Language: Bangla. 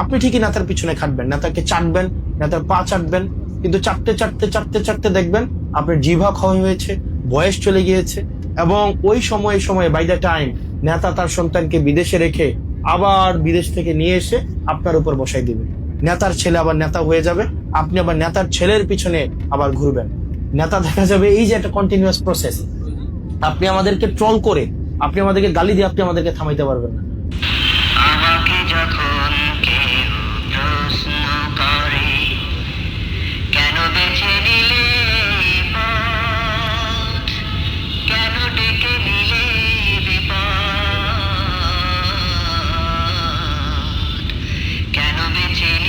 আপনি ঠিকই নেতার পিছনে খাটবেন নেতাকে চাটবেন, নেতার পা চাটবেন, কিন্তু চাটতে চাটতে চাটতে চাটতে দেখবেন আপনার জিভা ক্ষয় হয়েছে, বয়স চলে গিয়েছে এবং ওই সময়ে সময়ে বাই দ্য টাইম নেতা তার সন্তানকে বিদেশে রেখে আবার বিদেশ থেকে নিয়ে এসে আপনার উপর বসাই দিবে। নেতার ছেলে আবার নেতা হয়ে যাবে, আপনি আবার নেতার ছেলের পিছনে আবার ঘুরবেন। নেতা দেখা যাবে এই যে একটা কন্টিনিউয়াস প্রসেস আপনি আমাদেরকে ট্রল করে, আপনি আমাদেরকে গালি দিয়ে আপনি আমাদেরকে থামাইতে পারবেন না। বিপদ কেন বেছে নিলে